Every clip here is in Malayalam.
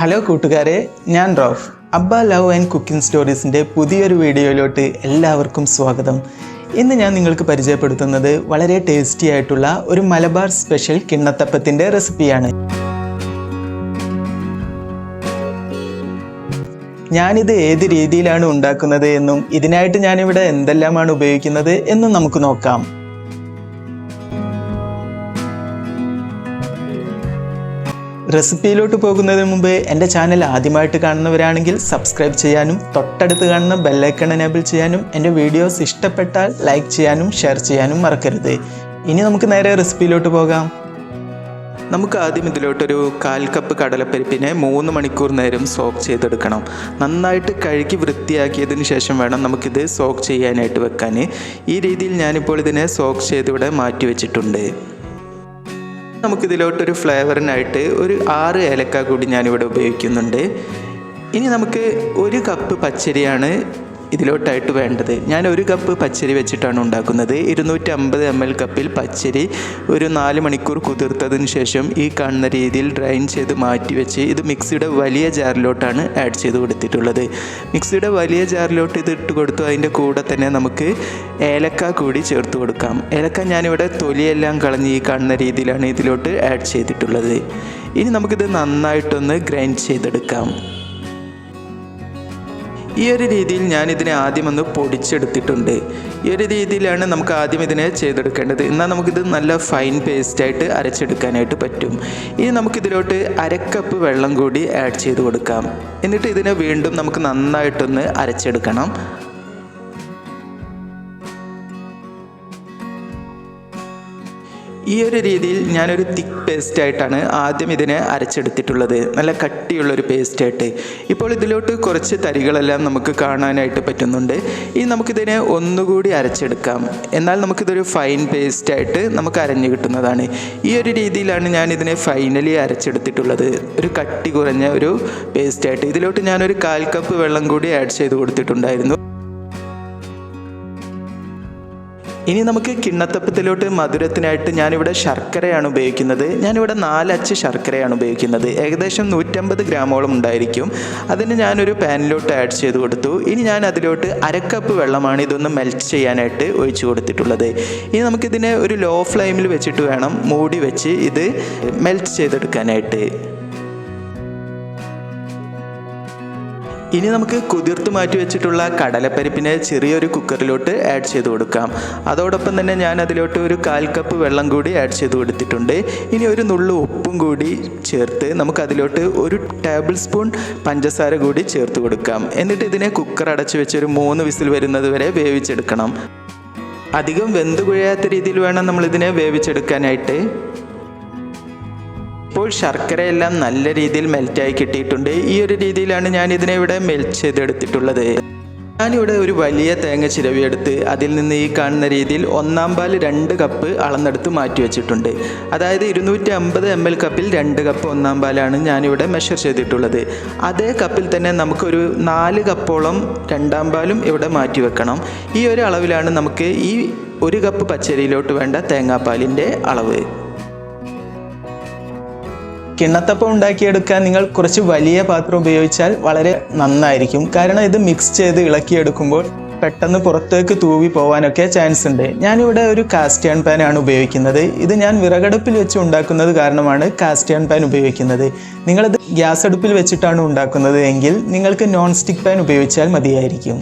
ഹലോ കൂട്ടുകാരെ. ഞാൻ റോഫ്. അബ്ബ ലവ് ആൻഡ് കുക്കിംഗ് സ്റ്റോറീസിന്റെ പുതിയൊരു വീഡിയോയിലോട്ട് എല്ലാവർക്കും സ്വാഗതം. ഇന്ന് ഞാൻ നിങ്ങൾക്ക് പരിചയപ്പെടുത്തുന്നത് വളരെ ടേസ്റ്റി ആയിട്ടുള്ള ഒരു മലബാർ സ്പെഷ്യൽ കിണ്ണത്തപ്പത്തിന്റെ റെസിപ്പിയാണ്. ഞാനിത് ഏത് രീതിയിലാണ് ഉണ്ടാക്കുന്നത് എന്നും ഇതിനായിട്ട് ഞാനിവിടെ എന്തെല്ലാമാണ് ഉപയോഗിക്കുന്നത് എന്നും നമുക്ക് നോക്കാം. റെസിപ്പിയിലോട്ട് പോകുന്നതിന് മുമ്പ് എന്റെ ചാനൽ ആദ്യമായിട്ട് കാണുന്നവരാണെങ്കിൽ സബ്സ്ക്രൈബ് ചെയ്യാനും തൊട്ടടുത്ത് കാണുന്ന ബെല്ലൈക്കൺ എനേബിൾ ചെയ്യാനും എന്റെ വീഡിയോസ് ഇഷ്ടപ്പെട്ടാൽ ലൈക്ക് ചെയ്യാനും ഷെയർ ചെയ്യാനും മറക്കരുത്. ഇനി നമുക്ക് നേരെ റെസിപ്പിയിലോട്ട് പോകാം. നമുക്ക് ആദ്യം ഇതിലോട്ടൊരു കാൽ കപ്പ് കടലപ്പരിപ്പിനെ മൂന്ന് മണിക്കൂർ നേരം സോക്ക് ചെയ്തെടുക്കണം. നന്നായിട്ട് കഴുകി വൃത്തിയാക്കിയതിന് ശേഷം വേണം നമുക്കിത് സോക്ക് ചെയ്യാനായിട്ട് വെക്കാൻ. ഈ രീതിയിൽ ഞാനിപ്പോൾ ഇതിനെ സോക്ക് ചെയ്ത് ഇവിടെ മാറ്റി വെച്ചിട്ടുണ്ട്. നമുക്കിതിലോട്ടൊരു ഫ്ലേവറിനായിട്ട് ഒരു ആറ് ഏലക്ക കൂടി ഞാനിവിടെ ഉപയോഗിക്കുന്നുണ്ട്. ഇനി നമുക്ക് ഒരു കപ്പ് പച്ചരിയാണ് ഇതിലോട്ടായിട്ട് വേണ്ടത്. ഞാൻ ഒരു കപ്പ് പച്ചരി വെച്ചിട്ടാണ് ഉണ്ടാക്കുന്നത്. ഇരുന്നൂറ്റി അമ്പത് എം എൽ കപ്പിൽ പച്ചരി ഒരു നാല് മണിക്കൂർ കുതിർത്തതിന് ശേഷം ഈ കാണുന്ന രീതിയിൽ ഡ്രൈൻ ചെയ്ത് മാറ്റി വെച്ച് ഇത് മിക്സിയുടെ വലിയ ജാറിലോട്ടാണ് ആഡ് ചെയ്ത് കൊടുത്തിട്ടുള്ളത്. മിക്സിയുടെ വലിയ ജാറിലോട്ട് ഇത് ഇട്ട് കൊടുത്തു. അതിന്റെ കൂടെ തന്നെ നമുക്ക് ഏലക്ക കൂടി ചേർത്ത് കൊടുക്കാം. ഏലക്ക ഞാനിവിടെ തൊലിയെല്ലാം കളഞ്ഞ് ഈ കാണുന്ന രീതിയിലാണ് ഇതിലോട്ട് ആഡ് ചെയ്തിട്ടുള്ളത്. ഇനി നമുക്കിത് നന്നായിട്ടൊന്ന് ഗ്രൈൻഡ് ചെയ്തെടുക്കാം. ഈ ഒരു രീതിയിൽ ഞാൻ ഇതിനെ ആദ്യം ഒന്ന് പൊടിച്ചെടുത്തിട്ടുണ്ട്. ഈ ഒരു രീതിയിലാണ് നമുക്ക് ആദ്യം ഇതിനെ ചെയ്തെടുക്കേണ്ടത്. എന്നാൽ നമുക്കിത് നല്ല ഫൈൻ പേസ്റ്റായിട്ട് അരച്ചെടുക്കാനായിട്ട് പറ്റും. ഇനി നമുക്കിതിലോട്ട് അരക്കപ്പ് വെള്ളം കൂടി ആഡ് ചെയ്ത് കൊടുക്കാം. എന്നിട്ട് ഇതിനെ വീണ്ടും നമുക്ക് നന്നായിട്ടൊന്ന് അരച്ചെടുക്കണം. ഈ ഒരു രീതിയിൽ ഞാനൊരു തിക്ക് പേസ്റ്റ് ആയിട്ടാണ് ആദ്യം ഇതിനെ അരച്ചെടുത്തിട്ടുള്ളത്. നല്ല കട്ടിയുള്ളൊരു പേസ്റ്റായിട്ട് ഇപ്പോൾ ഇതിലോട്ട് കുറച്ച് തരികളെല്ലാം നമുക്ക് കാണാനായിട്ട് പറ്റുന്നുണ്ട്. ഇനി നമുക്കിതിനെ ഒന്നുകൂടി അരച്ചെടുക്കാം. എന്നാൽ നമുക്കിതൊരു ഫൈൻ പേസ്റ്റായിട്ട് നമുക്ക് അരഞ്ഞു കിട്ടുന്നതാണ്. ഈ ഒരു രീതിയിലാണ് ഞാൻ ഇതിനെ ഫൈനലി അരച്ചെടുത്തിട്ടുള്ളത്. ഒരു കട്ടി കുറഞ്ഞ ഒരു പേസ്റ്റായിട്ട് ഇതിലോട്ട് ഞാനൊരു കാൽ കപ്പ് വെള്ളം കൂടി ആഡ് ചെയ്ത് കൊടുത്തിട്ടുണ്ടായിരുന്നു. ഇനി നമുക്ക് കിണ്ണത്തപ്പത്തിലോട്ട് മധുരത്തിനായിട്ട് ഞാനിവിടെ ശർക്കരയാണ് ഉപയോഗിക്കുന്നത്. ഞാനിവിടെ നാലച്ച് ശർക്കരയാണ് ഉപയോഗിക്കുന്നത്. ഏകദേശം നൂറ്റമ്പത് ഗ്രാമോളം ഉണ്ടായിരിക്കും. അതിന് ഞാനൊരു പാനിലോട്ട് ആഡ് ചെയ്ത് കൊടുത്തു. ഇനി ഞാൻ അതിലോട്ട് അരക്കപ്പ് വെള്ളമാണ് ഇതൊന്ന് മെൽറ്റ് ചെയ്യാനായിട്ട് ഒഴിച്ചു കൊടുത്തിട്ടുള്ളത്. ഇനി നമുക്കിതിനെ ഒരു ലോ ഫ്ലെയിമിൽ വെച്ചിട്ട് വേണം മൂടി വെച്ച് ഇത് മെൽറ്റ് ചെയ്തെടുക്കാനായിട്ട്. ഇനി നമുക്ക് കുതിർത്ത് മാറ്റി വെച്ചിട്ടുള്ള കടലപ്പരിപ്പിനെ ചെറിയൊരു കുക്കറിലോട്ട് ആഡ് ചെയ്ത് കൊടുക്കാം. അതോടൊപ്പം തന്നെ ഞാൻ അതിലോട്ട് ഒരു കാൽ കപ്പ് വെള്ളം കൂടി ആഡ് ചെയ്ത് കൊടുത്തിട്ടുണ്ട്. ഇനി ഒരു നുള്ളു ഉപ്പും കൂടി ചേർത്ത് നമുക്ക് അതിലോട്ട് ഒരു ടേബിൾ സ്പൂൺ പഞ്ചസാര കൂടി ചേർത്ത് കൊടുക്കാം. എന്നിട്ട് ഇതിനെ കുക്കർ അടച്ചു വെച്ച് ഒരു മൂന്ന് വിസിൽ വരുന്നത് വരെ വേവിച്ചെടുക്കണം. അധികം വെന്ത് കുഴയാത്ത രീതിയിൽ വേണം നമ്മളിതിനെ വേവിച്ചെടുക്കാനായിട്ട്. ഇപ്പോൾ ശർക്കരയെല്ലാം നല്ല രീതിയിൽ മെൽറ്റായി കിട്ടിയിട്ടുണ്ട്. ഈ ഒരു രീതിയിലാണ് ഞാൻ ഇതിനെ ഇവിടെ മെൽറ്റ് ചെയ്തെടുത്തിട്ടുള്ളത്. ഞാനിവിടെ ഒരു വലിയ തേങ്ങ ചിരവിയെടുത്ത് അതിൽ നിന്ന് ഈ കാണുന്ന രീതിയിൽ ഒന്നാം പാൽ രണ്ട് കപ്പ് അളന്നെടുത്ത് മാറ്റി വെച്ചിട്ടുണ്ട്. അതായത് ഇരുന്നൂറ്റി അമ്പത് എം എൽ കപ്പിൽ രണ്ട് കപ്പ് ഒന്നാം പാലാണ് ഞാനിവിടെ മെഷർ ചെയ്തിട്ടുള്ളത്. അതേ കപ്പിൽ തന്നെ നമുക്കൊരു നാല് കപ്പോളം രണ്ടാം പാലും ഇവിടെ മാറ്റി വെക്കണം. ഈ ഒരു അളവിലാണ് നമുക്ക് ഈ ഒരു കപ്പ് പച്ചരിയിലോട്ട് വേണ്ട തേങ്ങാപ്പാലിന്റെ അളവ്. കിണ്ണത്തപ്പം ഉണ്ടാക്കിയെടുക്കാൻ നിങ്ങൾ കുറച്ച് വലിയ പാത്രം ഉപയോഗിച്ചാൽ വളരെ നന്നായിരിക്കും. കാരണം ഇത് മിക്സ് ചെയ്ത് ഇളക്കിയെടുക്കുമ്പോൾ പെട്ടെന്ന് പുറത്തേക്ക് തൂവി പോകാനൊക്കെ ചാൻസ് ഉണ്ട്. ഞാനിവിടെ ഒരു കാസ്റ്റേൺ പാൻ ആണ് ഉപയോഗിക്കുന്നത്. ഇത് ഞാൻ വിറകടുപ്പിൽ വെച്ച് ഉണ്ടാക്കുന്നത് കാരണമാണ് കാസ്റ്റേൺ പാൻ ഉപയോഗിക്കുന്നത്. നിങ്ങളത് ഗ്യാസ് അടുപ്പിൽ വെച്ചിട്ടാണ് ഉണ്ടാക്കുന്നത് എങ്കിൽ നിങ്ങൾക്ക് നോൺ സ്റ്റിക്ക് പാൻ ഉപയോഗിച്ചാൽ മതിയായിരിക്കും.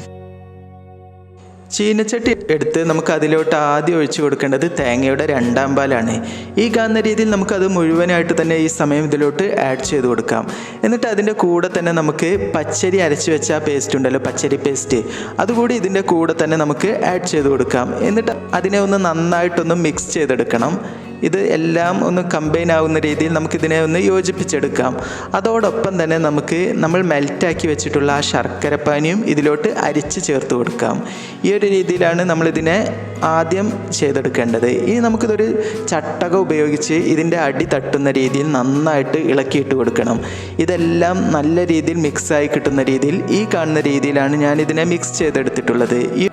ചീനച്ചട്ടി എടുത്ത് നമുക്ക് അതിലോട്ട് ആദ്യം ഒഴിച്ചു കൊടുക്കേണ്ടത് തേങ്ങയുടെ രണ്ടാം പാലാണ്. ഈ കാണുന്ന രീതിയിൽ നമുക്കത് മുഴുവനായിട്ട് തന്നെ ഈ സമയം ഇതിലോട്ട് ആഡ് ചെയ്ത് കൊടുക്കാം. എന്നിട്ട് അതിന്റെ കൂടെ തന്നെ നമുക്ക് പച്ചരി അരച്ച് വെച്ച പേസ്റ്റ് ഉണ്ടല്ലോ പച്ചരി പേസ്റ്റ് അതുകൂടി ഇതിന്റെ കൂടെ തന്നെ നമുക്ക് ആഡ് ചെയ്ത് കൊടുക്കാം. എന്നിട്ട് അതിനെ ഒന്ന് നന്നായിട്ടൊന്ന് മിക്സ് ചെയ്തെടുക്കണം. ഇത് എല്ലാം ഒന്ന് കമ്പൈൻ ആവുന്ന രീതിയിൽ നമുക്കിതിനെ ഒന്ന് യോജിപ്പിച്ചെടുക്കാം. അതോടൊപ്പം തന്നെ നമുക്ക് നമ്മൾ മെൽറ്റാക്കി വെച്ചിട്ടുള്ള ആ ശർക്കരപ്പാനിയും ഇതിലോട്ട് അരിച്ച് ചേർത്ത് കൊടുക്കാം. ഈ ഒരു രീതിയിലാണ് നമ്മളിതിനെ ആദ്യം ചെയ്തെടുക്കേണ്ടത്. ഇനി നമുക്കിതൊരു ചട്ടക ഉപയോഗിച്ച് ഇതിന്റെ അടി തട്ടുന്ന രീതിയിൽ നന്നായിട്ട് ഇളക്കിയിട്ട് കൊടുക്കണം. ഇതെല്ലാം നല്ല രീതിയിൽ മിക്സായി കിട്ടുന്ന രീതിയിൽ ഈ കാണുന്ന രീതിയിലാണ് ഞാൻ ഇതിനെ മിക്സ് ചെയ്തെടുത്തിട്ടുള്ളത്. ഈ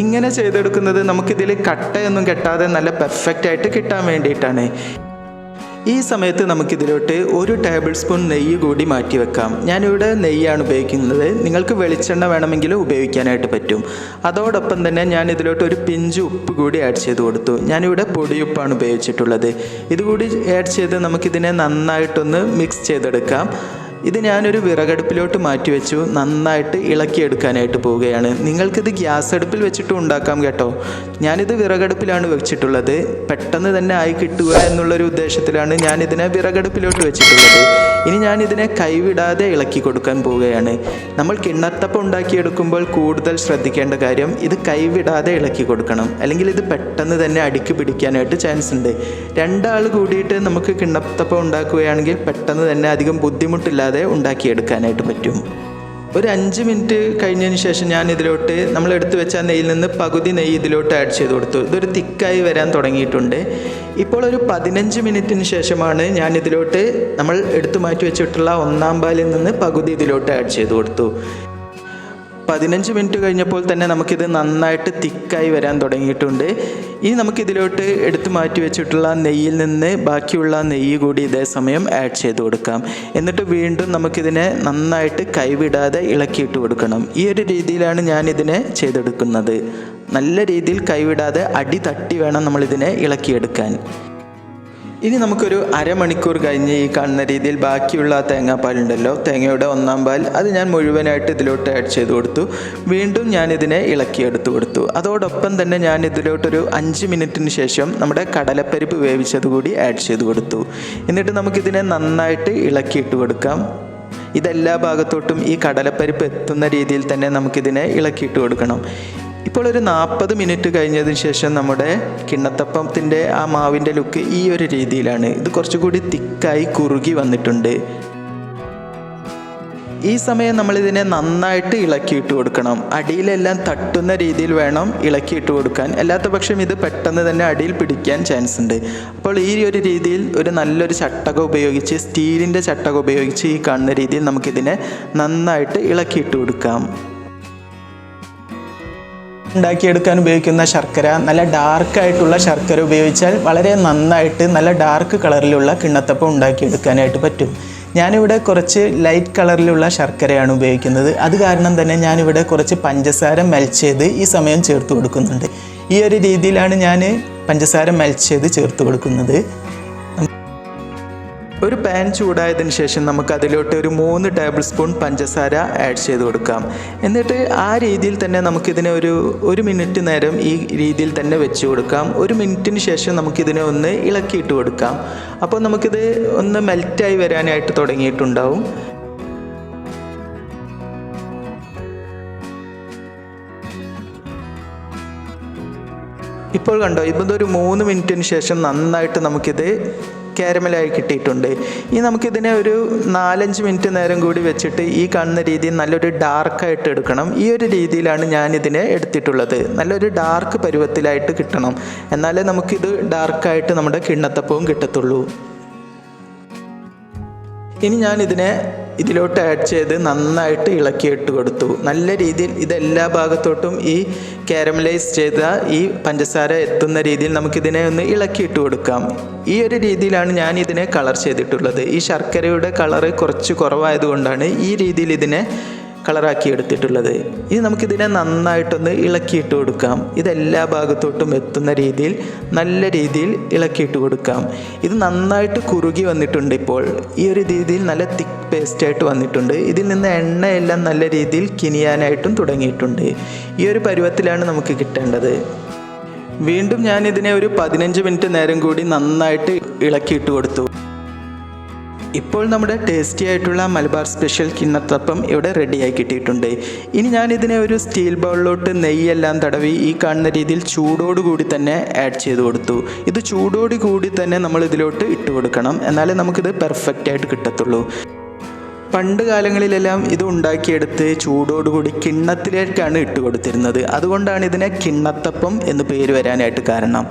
ഇങ്ങനെ ചെയ്തെടുക്കുന്നത് നമുക്കിതിൽ കട്ടയൊന്നും കെട്ടാതെ നല്ല പെർഫെക്റ്റ് ആയിട്ട് കിട്ടാൻ വേണ്ടിയിട്ടാണ്. ഈ സമയത്ത് നമുക്കിതിലോട്ട് ഒരു ടേബിൾ സ്പൂൺ നെയ്യ് കൂടി മാറ്റി വെക്കാം. ഞാനിവിടെ നെയ്യാണ് ഉപയോഗിക്കുന്നത്. നിങ്ങൾക്ക് വെളിച്ചെണ്ണ വേണമെങ്കിൽ ഉപയോഗിക്കാനായിട്ട് പറ്റും. അതോടൊപ്പം തന്നെ ഞാൻ ഇതിലോട്ട് ഒരു പിഞ്ച് ഉപ്പ് കൂടി ആഡ് ചെയ്ത് കൊടുത്തു. ഞാനിവിടെ പൊടിയുപ്പാണ് ഉപയോഗിച്ചിട്ടുള്ളത്. ഇതുകൂടി ആഡ് ചെയ്ത് നമുക്കിതിനെ നന്നായിട്ടൊന്ന് മിക്സ് ചെയ്തെടുക്കാം. ഇത് ഞാനൊരു വിറകടുപ്പിലോട്ട് മാറ്റി വെച്ചു നന്നായിട്ട് ഇളക്കിയെടുക്കാനായിട്ട് പോവുകയാണ്. നിങ്ങൾക്കിത് ഗ്യാസ് അടുപ്പിൽ വെച്ചിട്ടും ഉണ്ടാക്കാം കേട്ടോ. ഞാനിത് വിറകടുപ്പിലാണ് വെച്ചിട്ടുള്ളത്. പെട്ടെന്ന് തന്നെ ആയി കിട്ടുക എന്നുള്ളൊരു ഉദ്ദേശത്തിലാണ് ഞാനിതിനെ വിറകടുപ്പിലോട്ട് വെച്ചിട്ടുള്ളത്. ഇനി ഞാനിതിനെ കൈവിടാതെ ഇളക്കി കൊടുക്കാൻ പോവുകയാണ്. നമ്മൾ കിണ്ണത്തപ്പം ഉണ്ടാക്കിയെടുക്കുമ്പോൾ കൂടുതൽ ശ്രദ്ധിക്കേണ്ട കാര്യം ഇത് കൈവിടാതെ ഇളക്കി കൊടുക്കണം. അല്ലെങ്കിൽ ഇത് പെട്ടെന്ന് തന്നെ അടുക്കി പിടിക്കാനായിട്ട് ചാൻസ് ഉണ്ട്. രണ്ടാൾ കൂടിയിട്ട് നമുക്ക് കിണ്ണത്തപ്പം ഉണ്ടാക്കുകയാണെങ്കിൽ പെട്ടെന്ന് തന്നെ അധികം ബുദ്ധിമുട്ടില്ലാതെ ഉണ്ടാക്കിയെടുക്കാനായിട്ട് പറ്റും. ഒരു അഞ്ച് മിനിറ്റ് കഴിഞ്ഞതിന് ശേഷം ഞാൻ ഇതിലോട്ട് നമ്മൾ എടുത്തു വെച്ച നെയ്യിൽ നിന്ന് പകുതി നെയ്യ് ഇതിലോട്ട് ആഡ് ചെയ്ത് കൊടുത്തു. ഇതൊരു തിക്കായി വരാൻ തുടങ്ങിയിട്ടുണ്ട്. ഇപ്പോൾ ഒരു പതിനഞ്ച് മിനിറ്റിന് ശേഷമാണ് ഞാൻ ഇതിലോട്ട് നമ്മൾ എടുത്തു മാറ്റി വെച്ചിട്ടുള്ള ഒന്നാം പാലിൽ നിന്ന് പകുതി ഇതിലോട്ട് ആഡ് ചെയ്ത് കൊടുത്തു. പതിനഞ്ച് മിനിറ്റ് കഴിഞ്ഞപ്പോൾ തന്നെ നമുക്കിത് നന്നായിട്ട് തിക്കായി വരാൻ തുടങ്ങിയിട്ടുണ്ട്. ഇനി നമുക്കിതിലോട്ട് എടുത്തു മാറ്റി വെച്ചിട്ടുള്ള നെയ്യിൽ നിന്ന് ബാക്കിയുള്ള നെയ്യ് കൂടി ഇതേ സമയം ആഡ് ചെയ്ത് കൊടുക്കാം. എന്നിട്ട് വീണ്ടും നമുക്കിതിനെ നന്നായിട്ട് കൈവിടാതെ ഇളക്കിയിട്ട് കൊടുക്കണം. ഈ ഒരു രീതിയിലാണ് ഞാനിതിനെ ചെയ്തെടുക്കുന്നത്. നല്ല രീതിയിൽ കൈവിടാതെ അടി തട്ടി വേണം നമ്മളിതിനെ ഇളക്കിയെടുക്കാൻ. ഇനി നമുക്കൊരു അരമണിക്കൂർ കഴിഞ്ഞ് ഈ കാണുന്ന രീതിയിൽ ബാക്കിയുള്ള ആ തേങ്ങാപ്പാലുണ്ടല്ലോ. തേങ്ങയുടെ ഒന്നാം പാൽ അത് ഞാൻ മുഴുവനായിട്ട് ഇതിലോട്ട് ആഡ് ചെയ്ത് കൊടുത്തു. വീണ്ടും ഞാൻ ഇതിനെ ഇളക്കിയെടുത്ത് കൊടുത്തു. അതോടൊപ്പം തന്നെ ഞാൻ ഇതിലോട്ടൊരു അഞ്ച് മിനിറ്റിന് ശേഷം നമ്മുടെ കടലപ്പരിപ്പ് വേവിച്ചത് കൂടി ആഡ് ചെയ്ത് കൊടുത്തു. എന്നിട്ട് നമുക്കിതിനെ നന്നായിട്ട് ഇളക്കിയിട്ട് കൊടുക്കാം. ഇതെല്ലാ ഭാഗത്തോട്ടും ഈ കടലപ്പരിപ്പ് എത്തുന്ന രീതിയിൽ തന്നെ നമുക്കിതിനെ ഇളക്കിയിട്ട് കൊടുക്കണം. ഇപ്പോൾ ഒരു നാൽപ്പത് മിനിറ്റ് കഴിഞ്ഞതിന് ശേഷം നമ്മുടെ കിണ്ണത്തപ്പത്തിന്റെ ആ മാവിന്റെ ലുക്ക് ഈ ഒരു രീതിയിലാണ്. ഇത് കുറച്ചുകൂടി തിക്കായി കുറുകി വന്നിട്ടുണ്ട്. ഈ സമയം നമ്മളിതിനെ നന്നായിട്ട് ഇളക്കിയിട്ട് കൊടുക്കണം. അടിയിലെല്ലാം തട്ടുന്ന രീതിയിൽ വേണം ഇളക്കിയിട്ട് കൊടുക്കാൻ. അല്ലാത്ത പക്ഷം ഇത് പെട്ടെന്ന് തന്നെ അടിയിൽ പിടിക്കാൻ ചാൻസ് ഉണ്ട്. അപ്പോൾ ഈ ഒരു രീതിയിൽ ഒരു നല്ലൊരു ചട്ടകം ഉപയോഗിച്ച് സ്റ്റീലിന്റെ ചട്ടകം ഉപയോഗിച്ച് ഈ കാണുന്ന രീതിയിൽ നമുക്കിതിനെ നന്നായിട്ട് ഇളക്കിയിട്ട് കൊടുക്കാം. ഉണ്ടാക്കിയെടുക്കാൻ ഉപയോഗിക്കുന്ന ശർക്കര നല്ല ഡാർക്കായിട്ടുള്ള ശർക്കര ഉപയോഗിച്ചാൽ വളരെ നന്നായിട്ട് നല്ല ഡാർക്ക് കളറിലുള്ള കിണ്ണത്തപ്പം ഉണ്ടാക്കിയെടുക്കാനായിട്ട് പറ്റും. ഞാനിവിടെ കുറച്ച് ലൈറ്റ് കളറിലുള്ള ശർക്കരയാണ് ഉപയോഗിക്കുന്നത്. അത് കാരണം തന്നെ ഞാനിവിടെ കുറച്ച് പഞ്ചസാര മെൽറ്റ് ചെയ്ത് ഈ സമയം ചേർത്ത് കൊടുക്കുന്നുണ്ട്. ഈ ഒരു രീതിയിലാണ് ഞാൻ പഞ്ചസാര മെൽറ്റ് ചെയ്ത് ചേർത്ത് കൊടുക്കുന്നത്. ഒരു പാൻ ചൂടായതിനു ശേഷം നമുക്ക് അതിലോട്ട് ഒരു മൂന്ന് ടേബിൾ സ്പൂൺ പഞ്ചസാര ആഡ് ചെയ്ത് കൊടുക്കാം. എന്നിട്ട് ആ രീതിയിൽ തന്നെ നമുക്കിതിനെ ഒരു ഒരു മിനിറ്റ് നേരം ഈ രീതിയിൽ തന്നെ വെച്ച് കൊടുക്കാം. ഒരു മിനിറ്റിന് ശേഷം നമുക്കിതിനെ ഒന്ന് ഇളക്കിയിട്ട് കൊടുക്കാം. അപ്പോൾ നമുക്കിത് ഒന്ന് മെൽറ്റായി വരാനായിട്ട് തുടങ്ങിയിട്ടുണ്ടാവും. ഇപ്പോൾ കണ്ടോ ഇപ്പം ഒരു മൂന്ന് മിനിറ്റിന് ശേഷം നന്നായിട്ട് നമുക്കിത് കാരമലായി കിട്ടിയിട്ടുണ്ട്. ഇനി നമുക്കിതിനെ ഒരു നാലഞ്ച് മിനിറ്റ് നേരം കൂടി വെച്ചിട്ട് ഈ കാണുന്ന രീതിയിൽ നല്ലൊരു ഡാർക്കായിട്ട് എടുക്കണം. ഈ ഒരു രീതിയിലാണ് ഞാൻ ഇതിനെ എടുത്തിട്ടുള്ളത്. നല്ലൊരു ഡാർക്ക് പരുവത്തിലായിട്ട് കിട്ടണം. എന്നാലേ നമുക്കിത് ഡാർക്കായിട്ട് നമ്മുടെ കിണ്ണത്തപ്പവും കിട്ടത്തുള്ളൂ. ഇനി ഞാൻ ഇതിനെ ഇതിലോട്ട് ആഡ് ചെയ്ത് നന്നായിട്ട് ഇളക്കിയിട്ട് കൊടുത്തു. നല്ല രീതിയിൽ ഇതെല്ലാ ഭാഗത്തോട്ടും ഈ കാരമലൈസ് ചെയ്ത ഈ പഞ്ചസാര എത്തുന്ന രീതിയിൽ നമുക്കിതിനെ ഒന്ന് ഇളക്കിയിട്ട് കൊടുക്കാം. ഈ ഒരു രീതിയിലാണ് ഞാൻ ഇതിനെ കളർ ചെയ്തിട്ടുള്ളത്. ഈ ശർക്കരയുടെ കളറ് കുറച്ച് കുറവായതുകൊണ്ടാണ് ഈ രീതിയിൽ ഇതിനെ കളറാക്കി എടുത്തിട്ടുള്ളത്. ഇനി നമുക്കിതിനെ നന്നായിട്ടൊന്ന് ഇളക്കിയിട്ട് കൊടുക്കാം. ഇതെല്ലാ ഭാഗത്തോട്ടും എത്തുന്ന രീതിയിൽ നല്ല രീതിയിൽ ഇളക്കിയിട്ട് കൊടുക്കാം. ഇത് നന്നായിട്ട് കുറുകി വന്നിട്ടുണ്ട് ഇപ്പോൾ. ഈ ഒരു രീതിയിൽ നല്ല തിക്ക് പേസ്റ്റായിട്ട് വന്നിട്ടുണ്ട്. ഇതിൽ നിന്ന് എണ്ണയെല്ലാം നല്ല രീതിയിൽ കിനിയാനായിട്ടും തുടങ്ങിയിട്ടുണ്ട്. ഈ ഒരു പരുവത്തിലാണ് നമുക്ക് കിട്ടേണ്ടത്. വീണ്ടും ഞാൻ ഇതിനെ ഒരു പതിനഞ്ച് മിനിറ്റ് നേരം കൂടി നന്നായിട്ട് ഇളക്കിയിട്ട് കൊടുത്തു. ഇപ്പോൾ നമ്മുടെ ടേസ്റ്റി ആയിട്ടുള്ള മലബാർ സ്പെഷ്യൽ കിണ്ണത്തപ്പം ഇവിടെ റെഡിയായി കിട്ടിയിട്ടുണ്ട്. ഇനി ഞാനിതിനെ ഒരു സ്റ്റീൽ ബൗളിലോട്ട് നെയ്യെല്ലാം തടവി ഈ കാണുന്ന രീതിയിൽ ചൂടോടുകൂടി തന്നെ ആഡ് ചെയ്ത് കൊടുത്തു. ഇത് ചൂടോടു കൂടി തന്നെ നമ്മൾ ഇതിലോട്ട് ഇട്ട് കൊടുക്കണം. എന്നാലേ നമുക്കിത് പെർഫെക്റ്റ് ആയിട്ട് കിട്ടത്തുള്ളൂ. പണ്ട് കാലങ്ങളിലെല്ലാം ഇത് ഉണ്ടാക്കിയെടുത്ത് ചൂടോടുകൂടി കിണ്ണത്തിലേക്കാണ് ഇട്ട് കൊടുത്തിരുന്നത്. അതുകൊണ്ടാണ് ഇതിനെ കിണ്ണത്തപ്പം എന്ന് പേര് വരാനായിട്ട് കാരണം.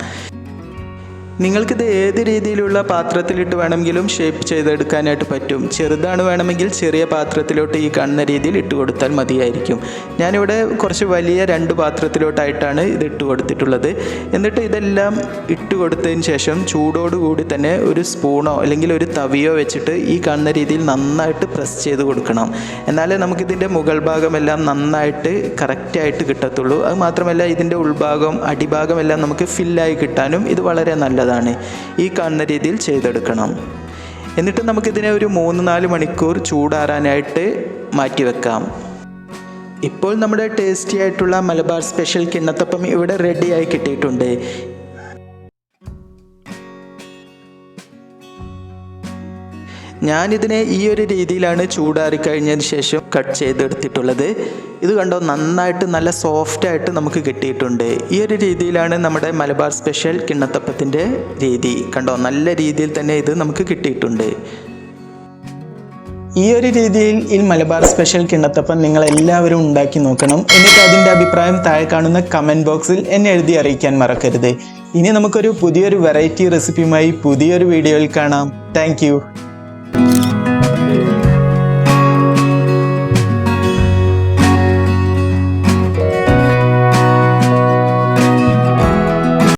നിങ്ങൾക്കിത് ഏത് രീതിയിലുള്ള പാത്രത്തിലിട്ട് വേണമെങ്കിലും ഷേപ്പ് ചെയ്തെടുക്കാനായിട്ട് പറ്റും. ചെറുതാണ് വേണമെങ്കിൽ ചെറിയ പാത്രത്തിലോട്ട് ഈ കാണുന്ന രീതിയിൽ ഇട്ട് കൊടുത്താൽ മതിയായിരിക്കും. ഞാനിവിടെ കുറച്ച് വലിയ രണ്ട് പാത്രത്തിലോട്ടായിട്ടാണ് ഇത് ഇട്ട് കൊടുത്തിട്ടുള്ളത്. എന്നിട്ട് ഇതെല്ലാം ഇട്ട് കൊടുത്തതിന് ശേഷം ചൂടോടുകൂടി തന്നെ ഒരു സ്പൂണോ അല്ലെങ്കിൽ ഒരു തവിയോ വെച്ചിട്ട് ഈ കാണുന്ന രീതിയിൽ നന്നായിട്ട് പ്രസ് ചെയ്ത് കൊടുക്കണം. എന്നാലേ നമുക്കിതിന്റെ മുകൾ ഭാഗമെല്ലാം നന്നായിട്ട് കറക്റ്റായിട്ട് കിട്ടത്തുള്ളൂ. അത് മാത്രമല്ല ഇതിന്റെ ഉൾഭാഗം അടിഭാഗമെല്ലാം നമുക്ക് ഫില്ലായി കിട്ടാനും ഇത് വളരെ നല്ലതാണ്. ഈ കാണുന്ന രീതിയിൽ ചെയ്തെടുക്കണം. എന്നിട്ട് നമുക്കിതിനെ ഒരു മൂന്ന് നാല് മണിക്കൂർ ചൂടാറാനായിട്ട് മാറ്റി വെക്കാം ഇപ്പോൾ നമ്മുടെ ടേസ്റ്റി ആയിട്ടുള്ള മലബാർ സ്പെഷ്യൽ കിണ്ണത്തപ്പം ഇവിടെ റെഡിയായി കിട്ടിയിട്ടുണ്ട്. ഞാനിതിനെ ഈ ഒരു രീതിയിലാണ് ചൂടാറി കഴിഞ്ഞതിന് ശേഷം കട്ട് ചെയ്തെടുത്തിട്ടുള്ളത്. ഇത് കണ്ടോ നന്നായിട്ട് നല്ല സോഫ്റ്റ് ആയിട്ട് നമുക്ക് കിട്ടിയിട്ടുണ്ട്. ഈ ഒരു രീതിയിലാണ് നമ്മുടെ മലബാർ സ്പെഷ്യൽ കിണ്ണത്തപ്പത്തിന്റെ രീതി. കണ്ടോ നല്ല രീതിയിൽ തന്നെ ഇത് നമുക്ക് കിട്ടിയിട്ടുണ്ട്. ഈ ഒരു രീതിയിൽ ഈ മലബാർ സ്പെഷ്യൽ കിണ്ണത്തപ്പം നിങ്ങൾ എല്ലാവരും ഉണ്ടാക്കി നോക്കണം. എന്നിട്ട് അതിന്റെ അഭിപ്രായം താഴെ കാണുന്ന കമന്റ് ബോക്സിൽ എന്നെ എഴുതി അറിയിക്കാൻ മറക്കരുത്. ഇനി നമുക്കൊരു പുതിയൊരു വെറൈറ്റി റെസിപ്പിയുമായി പുതിയൊരു വീഡിയോയിൽ കാണാം. താങ്ക്